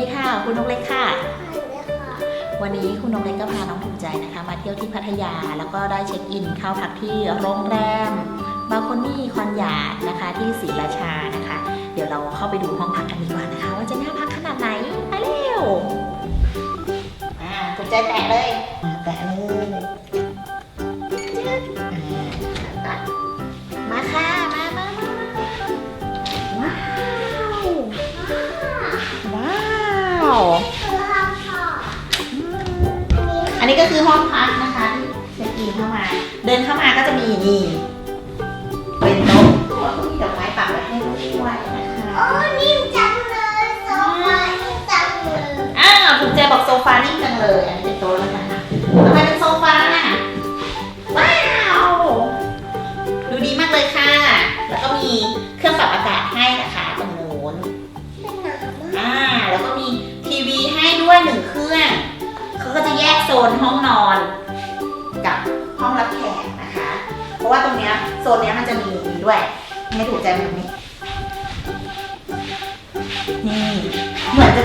วัสดีค่ะ คุณนกเล็กค่ะ วันนี้คุณนกเล็กก็พาน้องถูกใจนะคะ มาเที่ยวที่พัทยาแล้วก็ได้เช็คอินเข้าพักที่โรงแรมบาโคนี่คอนยาดนะคะที่ศรีราชานะคะ เดี๋ยวเราเข้าไปดูห้องพักกันดีกว่านะคะ ว่าจะน่าพักขนาดไหนไปเร็วอ่าถูกใจแตะเลยอ่าแตะเลยาวอันนี้ก็คือห้องพักนะคะที่เช็คอินเข้ามา เดินเข้ามาก็จะมีนี่เป็นโต๊ะตัวก็มีดอกไม้ปักไว้ให้ด้วยนะคะอ้าวถูกใจบอกโซฟานิ่มจังเลยอันนี้เป็นโต๊ะแล้วกัน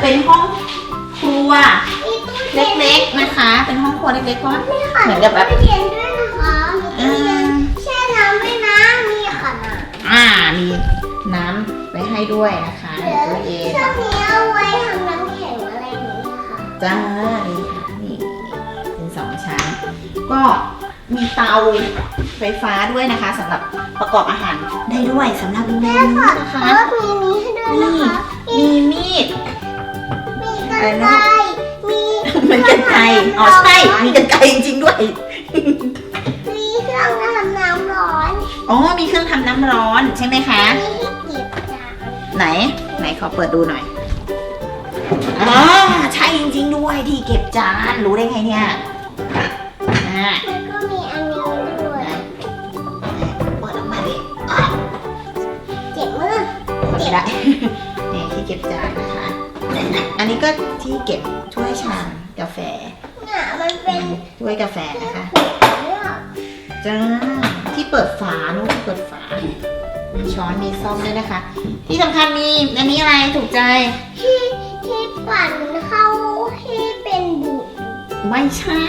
เหมือนจะเป็นห้องครัวเล็กๆนะคะ เป็นห้องครัวเล็กๆเพราะว่าเหมือนกับแบบเย็นด้วยนะคะมีเอตู้เย็นอแช่น้ำด้วยนะมีขนาดอ่ามีน้ำไว้ให้ด้วยนะคะในตู้เย็นช่วงนี้เอาไว้ทำน้ำแข็งอะไรอย่างนี้ค่ะจ้านี่ค่ะนี่เป็นสองชั้นก็มีเตาไฟฟ้าด้วยนะคะสำหรับประกอบอาหารได้ด้วยสำหรับโรงแรมนี้นะคะแล้วมีนี้ให้ด้วยนะคะมีมีด มีกันไกรมีเหมือนกันไกรอ๋อใช่ มีกันไกรจริงๆด้วย มีเครื่องทำน้ำร้อนอ๋อ มีเครื่องทำน้ำร้อนใช่ไหมคะ มีที่เก็บจานไหน ไหนขอเปิดดูหน่อย อ๋อ ใช่จริงๆด้วยที่เก็บจาน รู้ได้ไงเนี่ยอ่า แล้วก็มีอันนี้ด้วย เปิดออกมาดิ เจ็บมือเก็บ ได้ นี่ที่เก็บจานนะคะ อันนี้ก็ที่เก็บถ้วยชามกาแฟเนี่ยมันเป็นถ้วยกาแฟนะคะเรื่องจ้า ที่เปิดฝานู้นที่เปิดฝามีช้อนมีซ่อมด้วยนะคะ ที่สำคัญมีอันนี้อะไรถูกใจ ที่ที่ปั่นเข้าให้เป็นบุตรไม่ใช่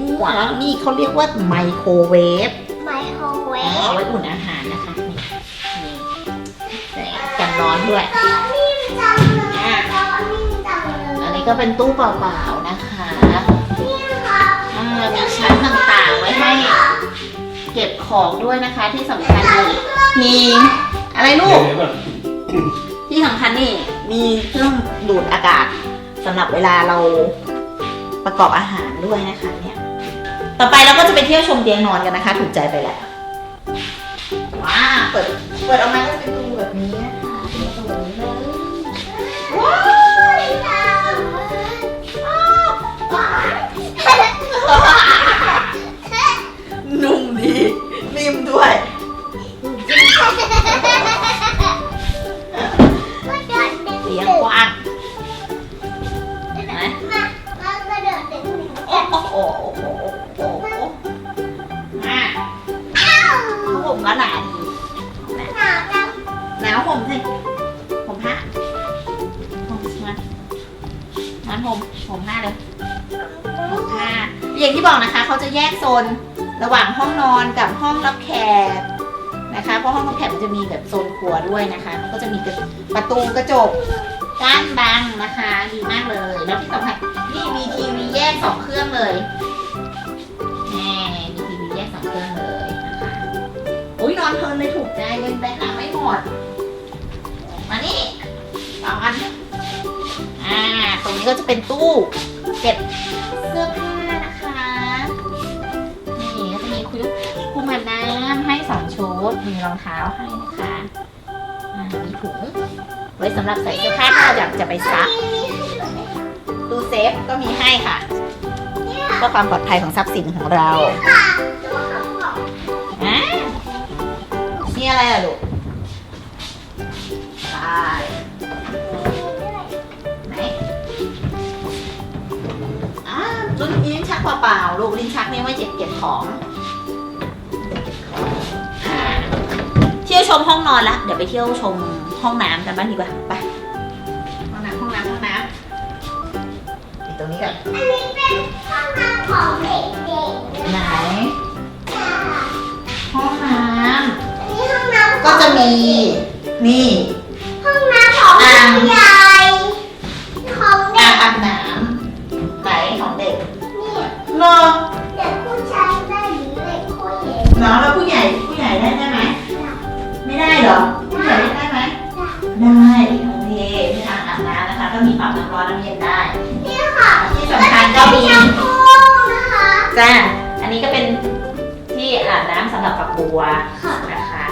มั่วแล้วนี่เขาเรียกว่าไมโครเวฟไมโครเวเอาฟไว้อุ่นอาหารนะคะนี่นี่แต่กันร้อนด้วยต นนี้ก็เป็นตู้เปล่าๆนะคะนี่ค่ะอ่ามีชั้นต่างๆไว้ให้ เก็บของด้วยนะคะที่สำคัญเลยมีอะไรลูกเดี๋ยวก่อนที่สำคัญนี่มีเครื่องดูดอากาศสำหรับเวลาเราประกอบอาหารด้วยนะคะเนี่ย ต่อไปเราก็จะไปเที่ยวชมเตียงนอนกันนะคะ ถูกใจไปแล้วว้าวเปิด เปิดออกมาก็จะเป็นดูแบบนี้นะคะ โอ้โหโอ้โหโอ้โหโอ้โหอะผมก็หนาดีหนาวผมสิผมผ้าผมมางั้นผมผมผ้าเลยผมผ้าอย่างที่บอกนะคะเขาจะแยกโซนระหว่างห้องนอนกับห้องรับแขกนะคะเพราะห้องรับแขกมันจะมีแบบโซนครัวด้วยนะคะมันก็จะมีประตูกระจก ก้านบังนะคะ ดีมากเลย แล้วที่สำคัญนี่มีทีวีแยกสองเครื่องเลยแหมมีทีวีแยกสองเครื่องเลยนะคะอุ้ยนอนเพลินเลยถูกใจเลยแบตหนักไม่หมด มานี่สอนอ่า ตรงนี้ก็จะเป็นตู้เก็บเสื้อผ้านะคะ นี่ก็จะมีคุยคุมาน้ำให้สองชุด มีรองเท้าให้นะคะ มีถุง ไว้สำหรับใส่เสื้อผ้าถ้าอยากจะไปซักตู้เซฟก็มีให้ค่ะเพื่อความปลอดภัยของทรัพย์สินของเราอะนี่อะไรอะลูกไปไหนอ่าลุ้นลิ้นชักเปล่าๆลูกลิ้นชักนี่ไว้เก็บเก็บของเที่ยวชมห้องนอนละเดี๋ยวไปเที่ยวชม ห้องน้ำกันบ้างดีกว่าไปห้องน้ำห้องน้ำห้องน้ำรงนี้ก่อนอันนี้เป็นห้องน้ำของเด็กๆไหน ค่ะห้องน้อันนี้ห้องน้ำำก็จะมีนี่ ห้องน้ำของผู้ใหญ่ ก็มีปรับน้ำร้อนน้ำเย็นได้นี่ค่ะที่สำคัญก็มีแชมพูนะคะจ้า อันนี้ก็เป็นที่อาบน้ำสำหรับฝักบัวค่ะนะคะ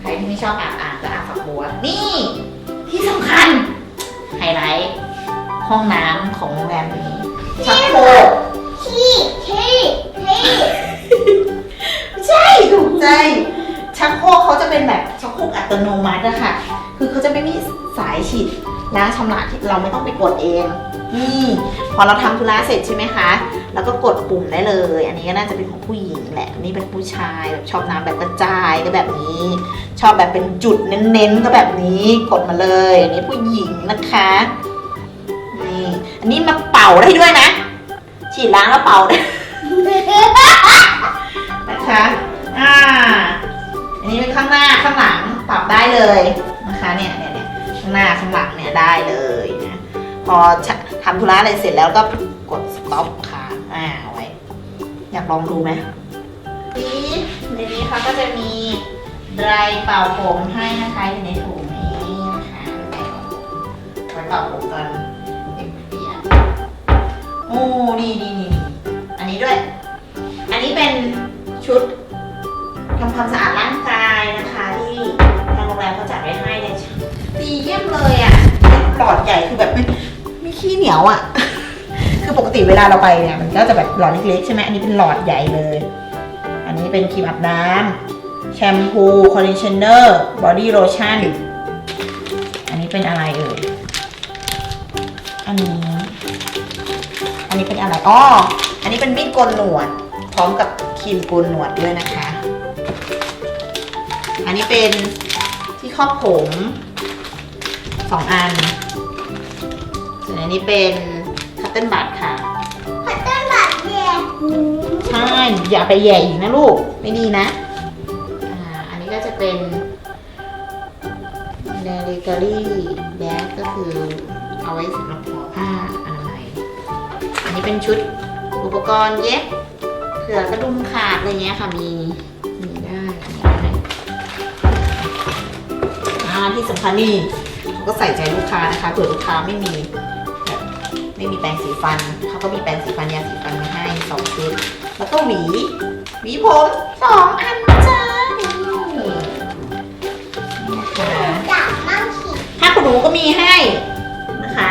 ใครที่ไม่ชอบอาบอ่างก็อาบฝักบัว นี่ที่สำคัญไฮไลท์ห้องน้ำของโรงแรมนี้ชักโครกที่ที่ที่ใช่ถูกใจ ชักโครกเขาจะเป็นแบบชักโครกอัตโนมัติอะค่ะ คือเขาจะไม่มีสาย ฉีดล้างชำระที่เราไม่ต้องไปกดเอง นี่พอเราทำธุระเสร็จใช่ไหมคะ แล้วก็กดปุ่มได้เลย อันนี้ก็น่าจะเป็นของผู้หญิงแหละนนี่เป็นผู้ชายแบบชอบน้ำแบบกระจายก็แบบนี้ ชอบแบบเป็นจุดเน้นๆก็แบบนี้กดมาเลย อันนี้ผู้หญิงนะคะนี่อันนี้มาเป่าได้ด้วยนะ ฉีดล้างแล้วเป่าได้นะคะ อ่า อันนี้เป็นข้างหน้าข้างหลังปรับได้เลย นะคะเนี่ยเนี่ยเนี่ยข้างหน้าข้างหลังเนี่ยได้เลยนะพอทำธุระอะไรเสร็จแล้วก็กด stop ค่ะอ่าไว้อยากลองดูไหมนี่ในนี้เขาก็จะมีไดร์เป่าผมให้นะคะอยู่ในถุงนี้นะคะไว้เป่าผมตอนเปียกโอ้นี่นี่นี่อันนี้ด้วย อันนี้เป็นชุดทำความสะอาดร่างก ดีเยี่ยมเลยอะหลอดใหญ่คือแบบไม่ไม่ขี้เหนียวอะ คือปกติเวลาเราไปเนี่ยมันก็จะแบบหลอดเล็กๆใช่ไหมอันนี้เป็นหลอดใหญ่เลย อันนี้เป็นครีมอาบน้ำแชมพูคอนดิชเนอร์บอดี้โลชั่นอันนี้เป็นอะไรเอ่ยอันนี้ อันนี้เป็นอะไรอ๋ออันนี้เป็นมีดโกนหนวด พร้อมกับครีมโกนหนวดด้วยนะคะ อันนี้เป็นที่ครอบผม สองอัน ส่วนอันนี้เป็นคัตเติ้ลบัตค่ะ พัตเตอร์บัตรแย่หูใช่ อย่าไปแย่อีกนะลูก ไม่ดีนะ อ่า อันนี้ก็จะเป็นเนริการี่แบกก็คือเอาไว้สำหรับห่อผ้าอนามัย อันนี้เป็นชุดอุปกรณ์เย็บเผื่อกระดุมขาดอะไรเงี้ยค่ะ มี มีได้อันนี้ได้อ่าที่สำคัญนี่เขา ก็ใส่ใจลูกค้านะคะเผื่อลูกค้าไม่มีแบบไม่มีแปรงสีฟันเขาก็มีแปรงสีฟันยาสีฟันมาให้สองเซตแล้วก็หวีหวีผมสองอันจ้านี่นี่นะคะจับมั่งสิผ้าขนหนูก็มีให้นะคะ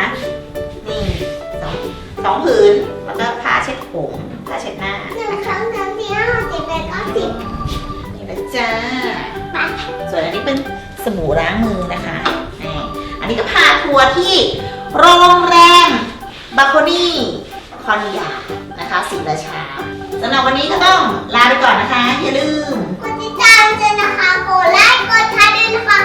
นี่สองสองผืนแล้วก็ผ้าเช็ดผมผ้าเช็ดหน้าหนึ่งนะสคะองสามสี่ห้าหกเจ็ดแปดเก้าสิบนี่นะจ้าส่วนอันนี้เป็นสบู่ล้างมือนะคะ นี่อันนี้ก็พาทัวร์ที่โรงแรมบาโคนี่คอนยานะคะศรีราชาสำหรับวันนี้ก็ต้องลาไปก่อนนะคะ อย่าลืม กดติดตามด้วยนะคะ กดไลค์ กดแชร์ด้วยนะคะ